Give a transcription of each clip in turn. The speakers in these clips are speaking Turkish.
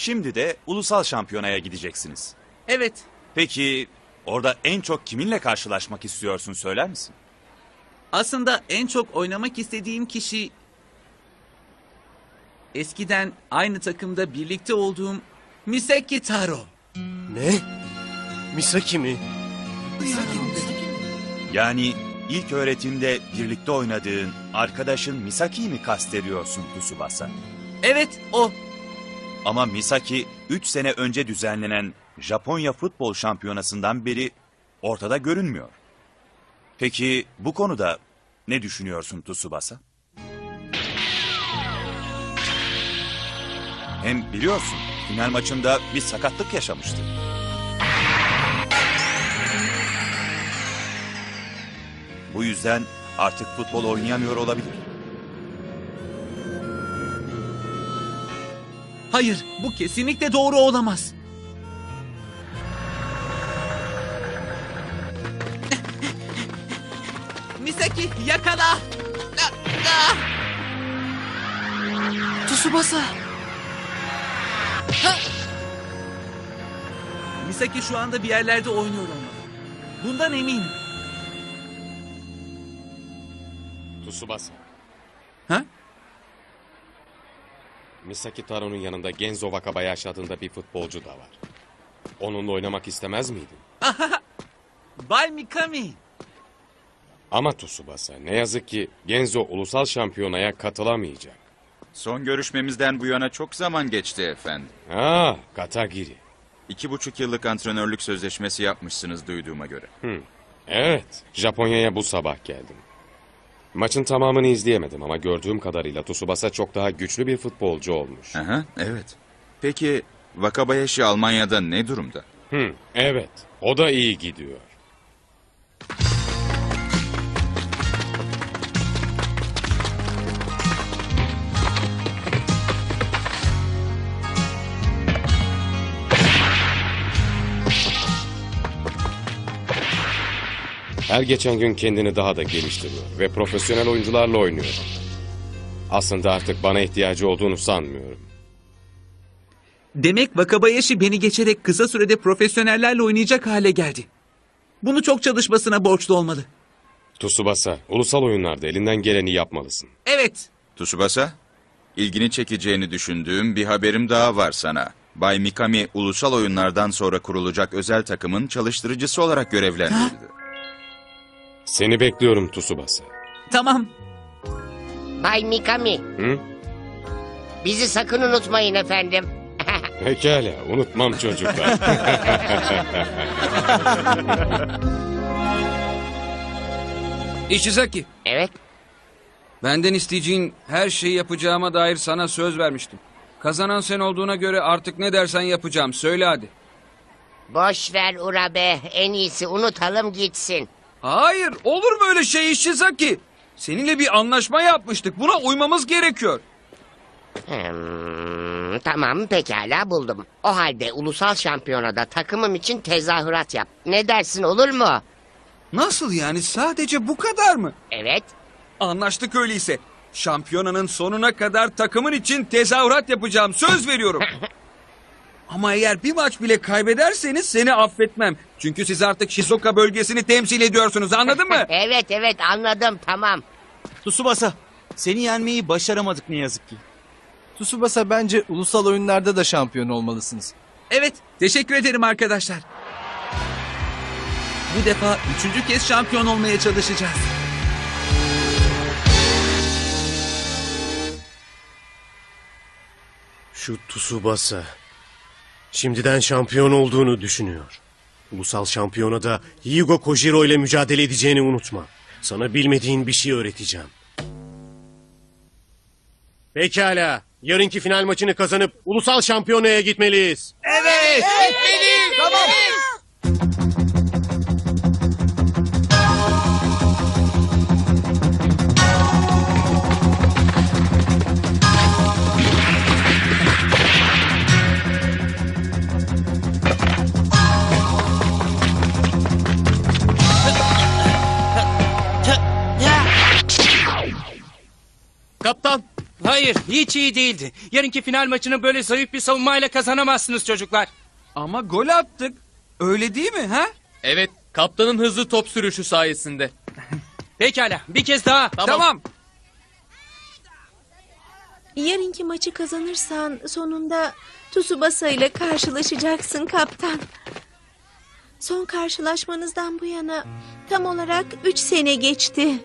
Şimdi de ulusal şampiyonaya gideceksiniz. Evet. Peki orada en çok kiminle karşılaşmak istiyorsun söyler misin? Aslında en çok oynamak istediğim kişi... Eskiden aynı takımda birlikte olduğum Miseki Taro. Ne? Misaki mi? Yani ilk öğretimde birlikte oynadığın arkadaşın Misaki'yi mi kastediyorsun Tsubasa? Evet o. Ama Misaki 3 sene önce düzenlenen Japonya futbol şampiyonasından beri ortada görünmüyor. Peki bu konuda ne düşünüyorsun Tsubasa? Hem biliyorsun final maçında bir sakatlık yaşamıştı. Bu yüzden artık futbol oynayamıyor olabilir. Hayır bu kesinlikle doğru olamaz. Misaki yakala. Tsubasa. Misaki şu anda bir yerlerde oynuyor olmalı. Bundan eminim. Tsubasa. Ha? Misaki Taro'nun yanında Genzo Wakabayashi adında bir futbolcu da var. Onunla oynamak istemez miydin? Bay Mikami. Ama Tsubasa ne yazık ki Genzo ulusal şampiyonaya katılamayacak. Son görüşmemizden bu yana çok zaman geçti efendim. Ah, Katagiri. İki buçuk yıllık antrenörlük sözleşmesi yapmışsınız duyduğuma göre. Evet, Japonya'ya bu sabah geldim. Maçın tamamını izleyemedim ama gördüğüm kadarıyla Tsubasa çok daha güçlü bir futbolcu olmuş. Aha, evet. Peki Wakabayashi Almanya'da ne durumda? Hı, evet, o da iyi gidiyor. Her geçen gün kendini daha da geliştiriyor ve profesyonel oyuncularla oynuyor. Aslında artık bana ihtiyacı olduğunu sanmıyorum. Demek Wakabayashi beni geçerek kısa sürede profesyonellerle oynayacak hale geldi. Bunu çok çalışmasına borçlu olmalı. Tsubasa, ulusal oyunlarda elinden geleni yapmalısın. Evet. Tsubasa, ilgini çekeceğini düşündüğüm bir haberim daha var sana. Bay Mikami ulusal oyunlardan sonra kurulacak özel takımın çalıştırıcısı olarak görevlendirildi. Seni bekliyorum Tsubasa. Tamam. Bay Mikami, Hı? bizi sakın unutmayın efendim. Pekala, unutmam çocuklar. Ishizaki, evet, benden isteyeceğin her şeyi yapacağıma dair sana söz vermiştim. Kazanan sen olduğuna göre artık ne dersen yapacağım. Söyle hadi. boş ver Urabe. En iyisi unutalım gitsin. Hayır, olur mu öyle şey Ishizaki? Seninle bir anlaşma yapmıştık. Buna uymamız gerekiyor. Hmm, tamam, pekala buldum. O halde ulusal şampiyonada takımım için tezahürat yap. Ne dersin olur mu? Nasıl yani? Sadece bu kadar mı? Evet, Anlaştık öyleyse. Şampiyonanın sonuna kadar takımın için tezahürat yapacağım. Söz veriyorum. Ama eğer bir maç bile kaybederseniz seni affetmem. Çünkü siz artık Shizuoka bölgesini temsil ediyorsunuz. Anladın mı? evet, evet anladım, tamam. Tsubasa, seni yenmeyi başaramadık ne yazık ki. Tsubasa bence ulusal oyunlarda da şampiyon olmalısınız. Evet. Teşekkür ederim arkadaşlar. Bu defa üçüncü kez şampiyon olmaya çalışacağız. Şu Tsubasa. Şimdiden şampiyon olduğunu düşünüyor. Ulusal şampiyonada Hyugo Kojiro ile mücadele edeceğini unutma. Sana bilmediğin bir şey öğreteceğim. Pekala. Yarınki final maçını kazanıp ulusal şampiyonaya gitmeliyiz. Evet. Kaptan. Hayır, hiç iyi değildi. Yarınki final maçını böyle zayıf bir savunmayla kazanamazsınız çocuklar. Ama gol attık. Öyle değil mi ha? Evet, kaptanın hızlı top sürüşü sayesinde. Pekala, bir kez daha. Tamam. Yarınki maçı kazanırsan sonunda Tsubasa ile karşılaşacaksın kaptan. Son karşılaşmanızdan bu yana tam olarak üç sene geçti.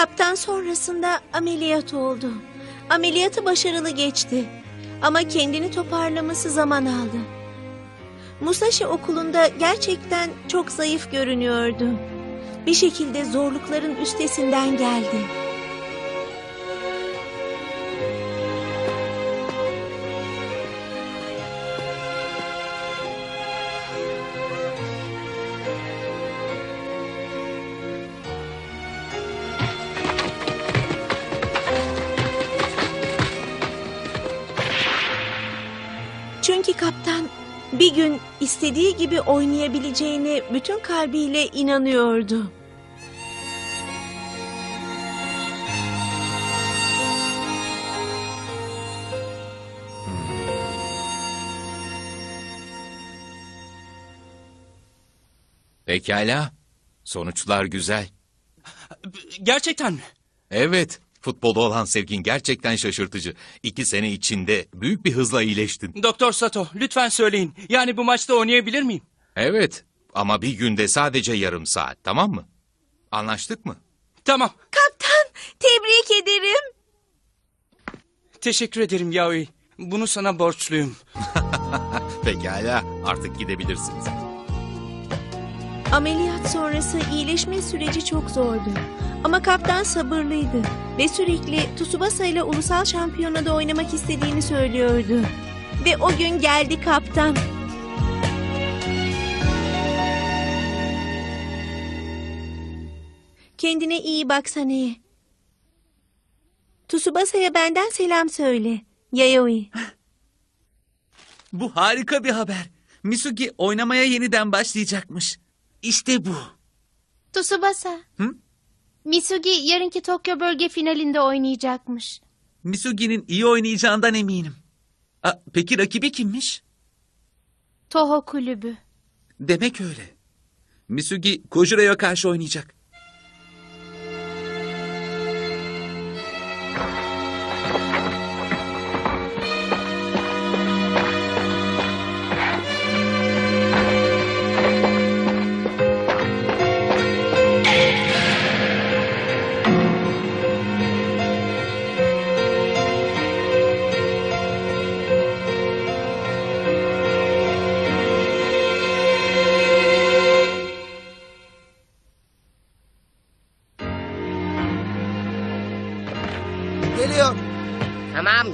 Kaptan sonrasında ameliyat oldu. Ameliyatı başarılı geçti. Ama kendini toparlaması zaman aldı. Musashi okulunda gerçekten çok zayıf görünüyordu. Bir şekilde zorlukların üstesinden geldi. Çünkü kaptan bir gün istediği gibi oynayabileceğine bütün kalbiyle inanıyordu. Pekala. Sonuçlar güzel. Gerçekten mi? Evet, futbola olan sevgin gerçekten şaşırtıcı. İki sene içinde büyük bir hızla iyileştin. Doktor Sato, lütfen söyleyin. Yani bu maçta oynayabilir miyim? Evet, ama bir günde sadece yarım saat, tamam mı? Anlaştık mı? Tamam, Kaptan, tebrik ederim. teşekkür ederim Yaoi. Bunu sana borçluyum. Pekala, artık gidebilirsiniz. Ameliyat sonrası iyileşme süreci çok zordu. Ama kaptan sabırlıydı ve sürekli Tsubasa ile ulusal şampiyonada oynamak istediğini söylüyordu. Ve o gün geldi kaptan. Kendine iyi bak Sane'ye. Tsubasa'ya benden selam söyle. Yayoi. Bu harika bir haber. Misugi oynamaya yeniden başlayacakmış. İşte bu. Tsubasa. Hı? Misugi yarınki Tokyo bölge finalinde oynayacakmış. Misugi'nin iyi oynayacağından eminim. Aa, peki rakibi kimmiş? Toho kulübü. Demek öyle. Misugi Kojiro'ya karşı oynayacak.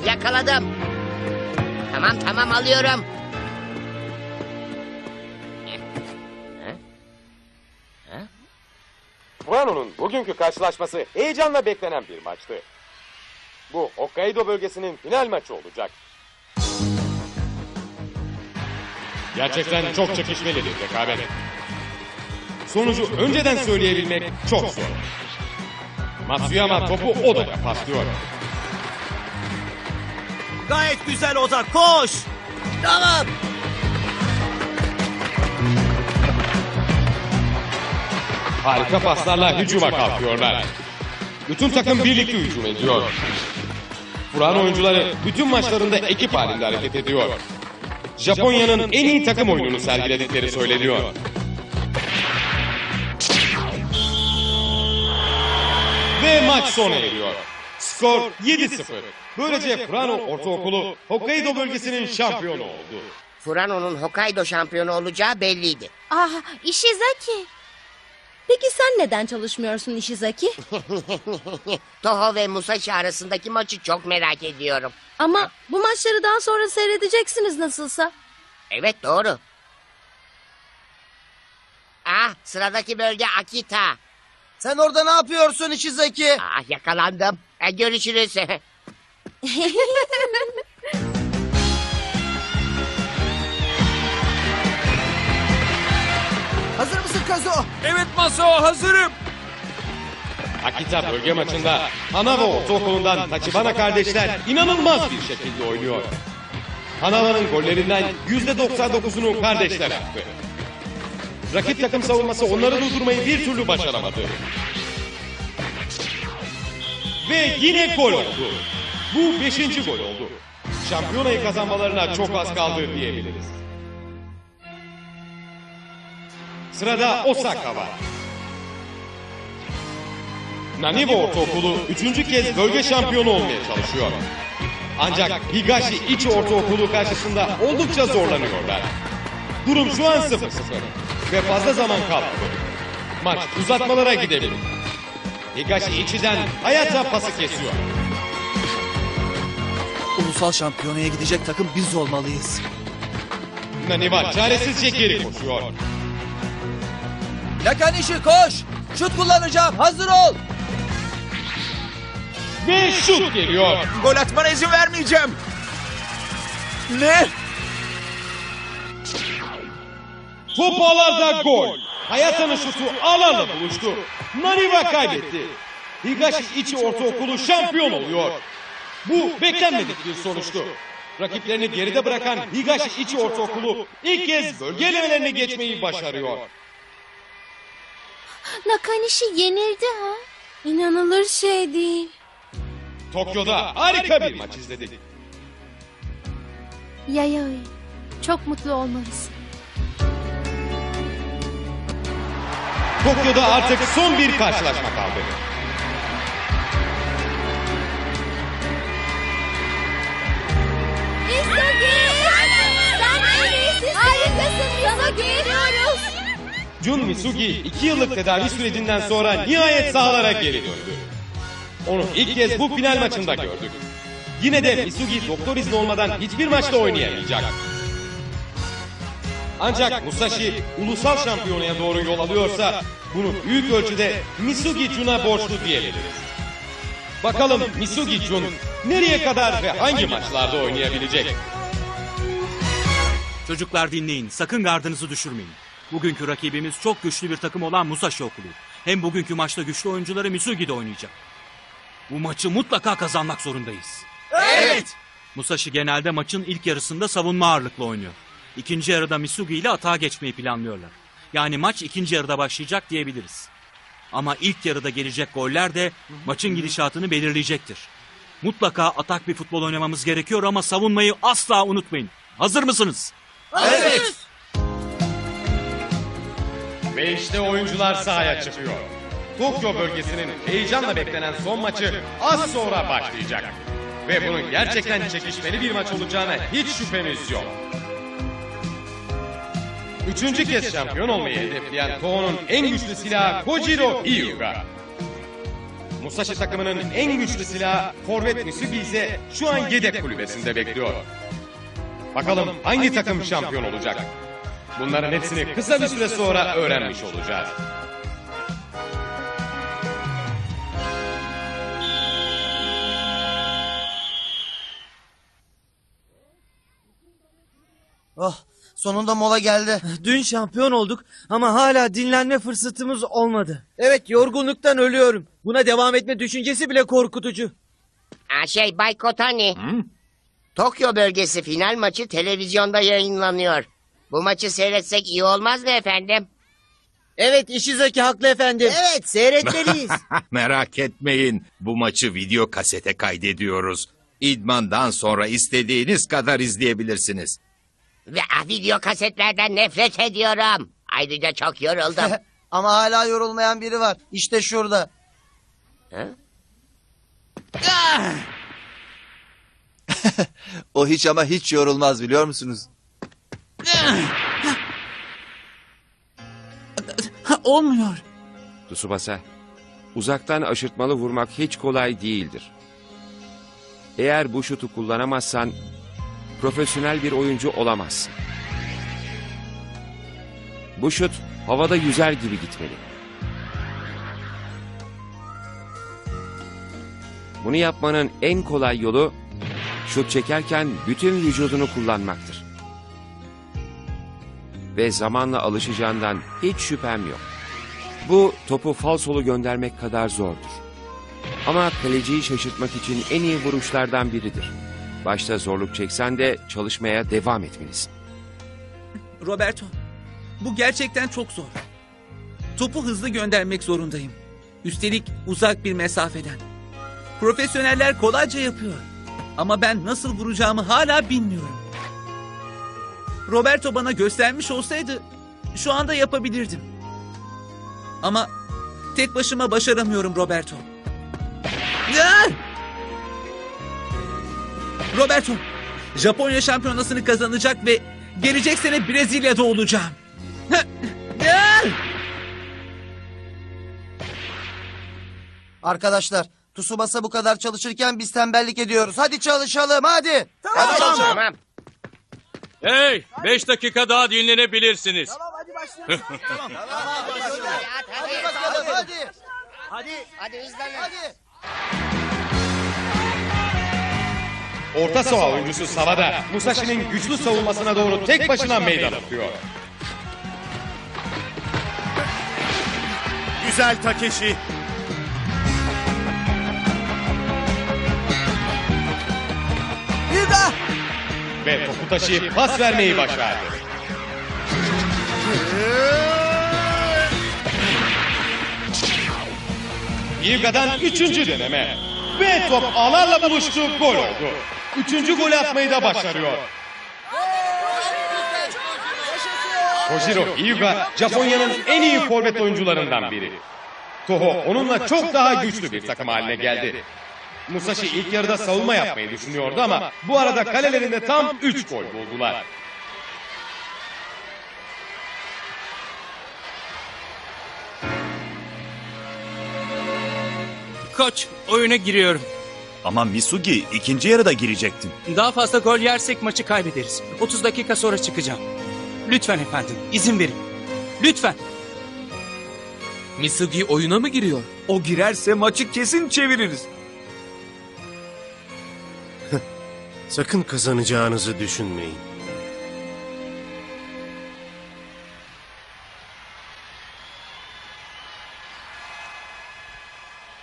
Yakaladım. Tamam tamam alıyorum. Furano'nun bugünkü karşılaşması heyecanla beklenen bir maçtı. Bu Hokkaido bölgesinin final maçı olacak. Gerçekten çok çekişmeli bir rekabet. Sonucu önceden söyleyebilmek çok zor. Matsuyama topu odaya paslıyor. Gayet güzel Oda koş. Tamam. Harika paslarla hücuma kalkıyorlar. Bütün takım birlikte hücum ediyor. Furano oyuncuları bütün maçlarında ekip halinde hareket ediyor. Japonya'nın en iyi takım oyununu sergiledikleri söyleniyor. Ve maç sona eriyor. Skor 7-0. Böylece Furano Ortaokulu Hokkaido bölgesinin şampiyonu oldu. Furano'nun Hokkaido şampiyonu olacağı belliydi. Ah, Ishizaki. Peki sen neden çalışmıyorsun Ishizaki? Toho ve Musashi arasındaki maçı çok merak ediyorum. Ama bu maçları daha sonra seyredeceksiniz nasılsa. Evet doğru. Ah sıradaki bölge Akita. Sen orada ne yapıyorsun Ishizaki? Ah yakalandım. E, görüşürüz. Hazır mısın Kazo? Evet Masao hazırım. Akita bölge maçında Hanava Ortaokulu'ndan Tachibana kardeşler inanılmaz bir şekilde oynuyor. Hanava'nın gollerinden %99'unu kardeşler attı. Rakip takım savunması onları durdurmayı bir türlü başaramadı. Ve yine gol oldu. Bu beşinci gol oldu. Şampiyonayı kazanmalarına çok az kaldı diyebiliriz. Sırada Osaka var. Nanibo Ortaokulu üçüncü kez bölge şampiyonu olmaya çalışıyor. Ancak Higashi İç Ortaokulu karşısında oldukça zorlanıyorlar. Durum şu an 0-0 ve fazla zaman kalmadı. Maç uzatmalara gidebilir. Higashi İçi'den Hayata pası kesiyor. Ulusal şampiyonaya gidecek takım biz olmalıyız. Naniva çaresizce geri koşuyor. Lakanişi koş! Şut kullanacağım. Hazır ol. Ve şut geliyor. Gol atmana izin vermeyeceğim. Ne? Top ağlarda gol. Hayata'nın şutu alanla buluştu. Naniva kaybetti. Higashi İçi Ortaokulu şampiyon oluyor. Bu beklenmedik bir sonuçtu. Rakiplerini geride bırakan Higashi İçi Ortaokulu ilk kez bölge elemelerine geçmeyi başarıyor. Nakanishi yenildi ha. İnanılır şey değil. Tokyo'da harika bir maç izledik. Yayoi. Çok mutlu olmalısın. Tokyo'da artık son bir karşılaşma kaldı. Güveniyoruz. Jun Misugi 2 yıllık tedavi sürecinden sonra nihayet sahalara geri döndü. Onu ilk kez bu final maçında gördük. Yine de Misugi doktor izni olmadan hiçbir maçta oynayamayacak. Ancak Musashi ulusal şampiyonaya doğru yol alıyorsa bunu büyük ölçüde Misugi Jun'a borçlu diyebiliriz. Bakalım Misugi Jun nereye kadar ve hangi maçlarda oynayabilecek? Çocuklar dinleyin. Sakın gardınızı düşürmeyin. Bugünkü rakibimiz çok güçlü bir takım olan Musashi Okulu. Hem bugünkü maçta güçlü oyuncuları Misugi'de oynayacak. Bu maçı mutlaka kazanmak zorundayız. Evet. Musashi genelde maçın ilk yarısında savunma ağırlıklı oynuyor. İkinci yarıda Misugi ile atağa geçmeyi planlıyorlar. Yani maç ikinci yarıda başlayacak diyebiliriz. Ama ilk yarıda gelecek goller de maçın gidişatını belirleyecektir. Mutlaka atak bir futbol oynamamız gerekiyor ama savunmayı asla unutmayın. Hazır mısınız? Evet. Ve işte oyuncular sahaya çıkıyor. Tokyo bölgesinin heyecanla beklenen son maçı az sonra başlayacak. Ve bunun gerçekten çekişmeli bir maç olacağına hiç şüphemiz yok. Üçüncü kez şampiyon olmayı hedefleyen Toho'nun en güçlü silahı Kojiro Hyuga. Musashi takımının en güçlü silahı Forvet Misugi ise şu an yedek kulübesinde bekliyor. Bakalım hangi takım şampiyon olacak? Bunların hepsini kısa bir süre sonra öğrenmiş olacağız. Oh, sonunda mola geldi. Dün şampiyon olduk ama hala dinlenme fırsatımız olmadı. Evet, yorgunluktan ölüyorum. Buna devam etme düşüncesi bile korkutucu. Aa, şey Bay Kotani. Tokyo bölgesi final maçı televizyonda yayınlanıyor. Bu maçı seyretsek iyi olmaz mı efendim? Evet, Ishizaki haklı efendim. Evet, seyretmeliyiz. Merak etmeyin. Bu maçı video kasete kaydediyoruz. İdmandan sonra istediğiniz kadar izleyebilirsiniz. Ve ah, video kasetlerden nefret ediyorum. Ayrıca çok yoruldum. ama hala yorulmayan biri var. İşte şurada. Ha? O hiç ama hiç yorulmaz biliyor musunuz? Olmuyor. Tsubasa, uzaktan aşırtmalı vurmak hiç kolay değildir. Eğer bu şutu kullanamazsan profesyonel bir oyuncu olamazsın. Bu şut havada yüzer gibi gitmeli. Bunu yapmanın en kolay yolu şut çekerken bütün vücudunu kullanmaktır. ve zamanla alışacağından hiç şüphem yok. Bu topu falsolu göndermek kadar zordur. Ama kaleciyi şaşırtmak için en iyi vuruşlardan biridir. Başta zorluk çeksen de çalışmaya devam etmelisin. Roberto, bu gerçekten çok zor. Topu hızlı göndermek zorundayım. Üstelik uzak bir mesafeden. Profesyoneller kolayca yapıyor. Ama ben nasıl vuracağımı hala bilmiyorum. Roberto bana göstermiş olsaydı şu anda yapabilirdim. Ama tek başıma başaramıyorum Roberto. Ya! Roberto, Japonya şampiyonasını kazanacak ve gelecek sene Brezilya'da olacağım. Ya! Arkadaşlar Tsubasa bu kadar çalışırken biz tembellik ediyoruz. Hadi çalışalım hadi. Hadi Tamam. Hey, 5 dakika daha dinlenebilirsiniz. Hadi bakalım hadi. Hadi. Hadi hızlanın. Hadi. Orta saha oyuncusu Savada, Musashi'nin güçlü savunmasına doğru tek başına meydan okuyor. Güzel Takeshi. Ve topu taşıyıp pas vermeyi başardı. Hyuga'dan üçüncü deneme. Ve top ağlarla buluştu, gol oldu. Üçüncü golü atmayı da başarıyor. Kojiro Hyuga, Japonya'nın en iyi forvet oyuncularından biri. Toho onunla çok daha güçlü bir takım haline geldi. Musashi ilk yarıda savunma yapmayı düşünüyordu ama bu arada kalelerinde tam 3 gol buldular. Koç, oyuna giriyorum. Ama Misugi ikinci yarıda girecektin. Daha fazla gol yersek maçı kaybederiz. 30 dakika sonra çıkacağım. Lütfen efendim, izin verin. Lütfen. Misugi oyuna mı giriyor? O girerse maçı kesin çeviririz. Sakın kazanacağınızı düşünmeyin.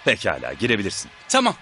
Pekala girebilirsin. Tamam,